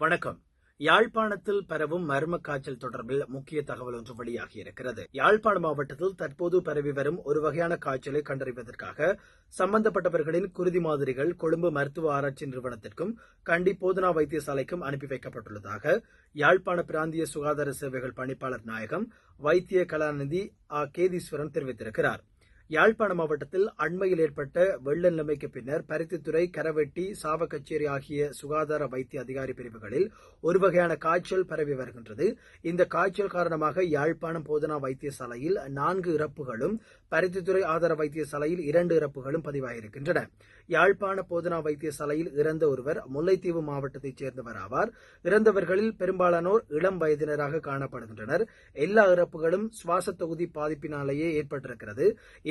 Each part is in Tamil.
வணக்கம். யாழ்ப்பாணத்தில் பரவும் மர்ம காய்ச்சல் தொடர்பில் முக்கிய தகவல் ஒன்று வெளியாகியிருக்கிறது. யாழ்ப்பாண மாவட்டத்தில் தற்போது பரவி வரும் ஒரு வகையான காய்ச்சலை கண்டறிவதற்காக சம்பந்தப்பட்டவர்களின் குருதி மாதிரிகள் கொழும்பு மருத்துவ ஆராய்ச்சி நிறுவனத்திற்கும் கண்டி போதனா வைத்தியசாலைக்கும் அனுப்பி வைக்கப்பட்டுள்ளதாக யாழ்ப்பாண பிராந்திய சுகாதார சேவைகள் பணிப்பாளர் நாயகம் வைத்திய கலாநிதி ஆ. கேதீஸ்வரன் தெரிவித்திருக்கிறார். யாழ்ப்பாண மாவட்டத்தில் அண்மையில் ஏற்பட்ட வெள்ள நிலைமைக்கு பின்னர் பருத்தித்துறை கரவெட்டி சாவக்கச்சேரி ஆகிய சுகாதார வைத்திய அதிகாரி பிரிவுகளில் ஒரு வகையான காய்ச்சல் பரவி வருகின்றது. இந்த காய்ச்சல் காரணமாக யாழ்ப்பாணம் போதனா வைத்தியசாலையில் நான்கு இறப்புகளும் பருத்தித்துறை ஆதார வைத்தியசாலையில் இரண்டு இறப்புகளும் பதிவாகியிருக்கின்றன யாழ்ப்பாண போதனா வைத்தியசாலையில் இறந்த ஒருவர் முல்லைத்தீவு மாவட்டத்தைச் சேர்ந்தவர் ஆவார். இறந்தவர்களில் பெரும்பாலானோர் இளம் வயதினராக காணப்படுகின்றனர். எல்லா இறப்புகளும் சுவாச தொகுதி பாதிப்பினாலேயே ஏற்பட்டிருக்கிறது.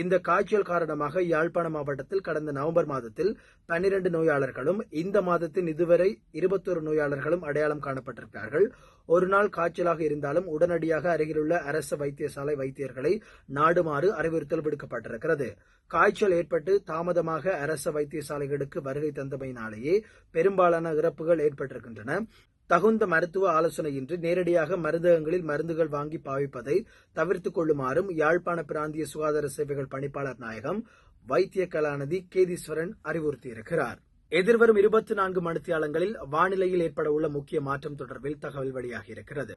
இந்த காய்ச்சல் காரணமாக யாழ்ப்பாண மாவட்டத்தில் கடந்த நவம்பர் மாதத்தில் பன்னிரண்டு நோயாளர்களும் இந்த மாதத்தின் இதுவரை இருபத்தொரு நோயாளர்களும் அடையாளம் காணப்பட்டிருக்கிறார்கள். ஒரு நாள் காய்ச்சலாக இருந்தாலும் உடனடியாக அருகிலுள்ள அரசு வைத்தியசாலை வைத்தியர்களை நாடுமாறு அறிவுறுத்தல் விடுக்கப்பட்டிருக்கிறது. காய்ச்சல் ஏற்பட்டு தாமதமாக அரசு வைத்தியசாலைகளுக்கு வருகை தந்தமையினாலேயே பெரும்பாலான இறப்புகள் ஏற்பட்டிருக்கின்றன. தகுந்த மருத்துவ ஆலோசனையின்றி நேரடியாக மருந்தகங்களில் மருந்துகள் வாங்கி பாவிப்பதை தவிர்த்துக் கொள்ளுமாறும் யாழ்ப்பாண பிராந்திய சுகாதார சேவைகள் பணிப்பாளர் நாயகம் வைத்திய கலாநிதி கேதீஸ்வரன் அறிவுறுத்தியிருக்கிறார். எதிர்வரும் இருபத்தி நான்கு மணித்தியாலங்களில் வானிலையில் ஏற்பட உள்ள முக்கிய மாற்றம் தொடர்பில் தகவல் வெளியாகியிருக்கிறது.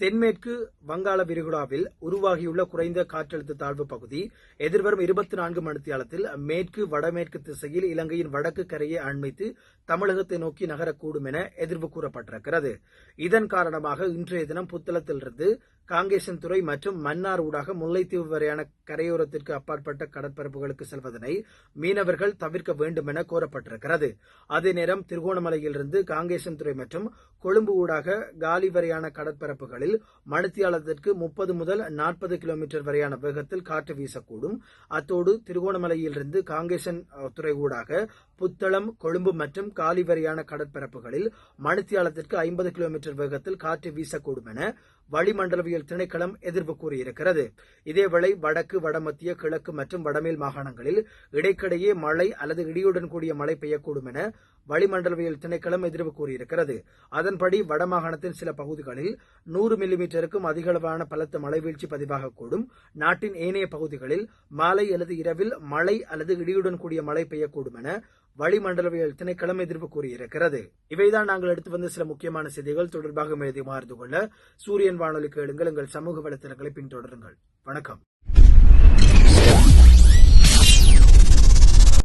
தென்மேற்கு வங்காள விரிகுடாவில் உருவாகியுள்ள குறைந்த காற்றழுத்த தாழ்வு பகுதி எதிர்வரும் இருபத்தி நான்கு மணித்தியாலத்தில் மேற்கு வடமேற்கு திசையில் இலங்கையின் வடக்கு கரையை அண்மித்து தமிழகத்தை நோக்கி நகரக்கூடும் என எதிர்வு கூறப்பட்டிருக்கிறது. இதன் காரணமாக இன்றைய தினம் புத்தளத்திலிருந்து காங்கேசன்துறை மற்றும் மன்னார் ஊடாக முல்லைத்தீவு வரையான கரையோரத்திற்கு அப்பாற்பட்ட கடற்பரப்புகளுக்கு செல்வதனை மீனவர்கள் தவிர்க்க வேண்டும் என கோரப்பட்டிருக்கிறது. அதே நேரம் திருகோணமலையிலிருந்து காங்கேசன்துறை மற்றும் கொழும்பு ஊடாக காலி வரையான கடற்பரப்புகளில் மணித்தியாலத்திற்கு முப்பது முதல் நாற்பது கிலோமீட்டர் வரையான வேகத்தில் காற்று வீசக்கூடும். அத்தோடு திருகோணமலையிலிருந்து காங்கேசன் துறை ஊடாக புத்தளம் கொழும்பு மற்றும் காலி வரையான கடற்பரப்புகளில் மணித்தியாலத்திற்கு ஐம்பது கிலோமீட்டர் வேகத்தில் காற்று வீசக்கூடும் என வளிமண்டலவியல் திணைக்களம் எதிர்ப்பு கூறியிருக்கிறது. இதேவேளை வடக்கு வடமத்திய கிழக்கு மற்றும் வடமேல் மாகாணங்களில் இடைக்கிடையே மழை அல்லது இடியுடன் கூடிய மழை பெய்யக்கூடும் என வளிமண்டலவியல் திணைக்களம் எதிர்வு கூறியிருக்கிறது. அதன்படி வடமாகாணத்தின் சில பகுதிகளில் நூறு மில்லிமீட்டருக்கும் அதிகளவான பலத்த மழை வீழ்ச்சி பதிவாகக்கூடும் நாட்டின் ஏனைய பகுதிகளில் மாலை அல்லது இரவில் மழை அல்லது இடியுடன் கூடிய மழை பெய்யக்கூடும் என வளிமண்டலவியல் திணைக்களம் எதிர்ப்பு கூறியிருக்கிறது. இவைதான் நாங்கள் எடுத்து வந்த சில முக்கியமான செய்திகள். தொடர்பாக எழுதி அறிந்து கொள்ள சூரியன் வானொலி கேளுங்கள். எங்கள் சமூக வலைத்தளங்களை பின்தொடருங்கள். வணக்கம்.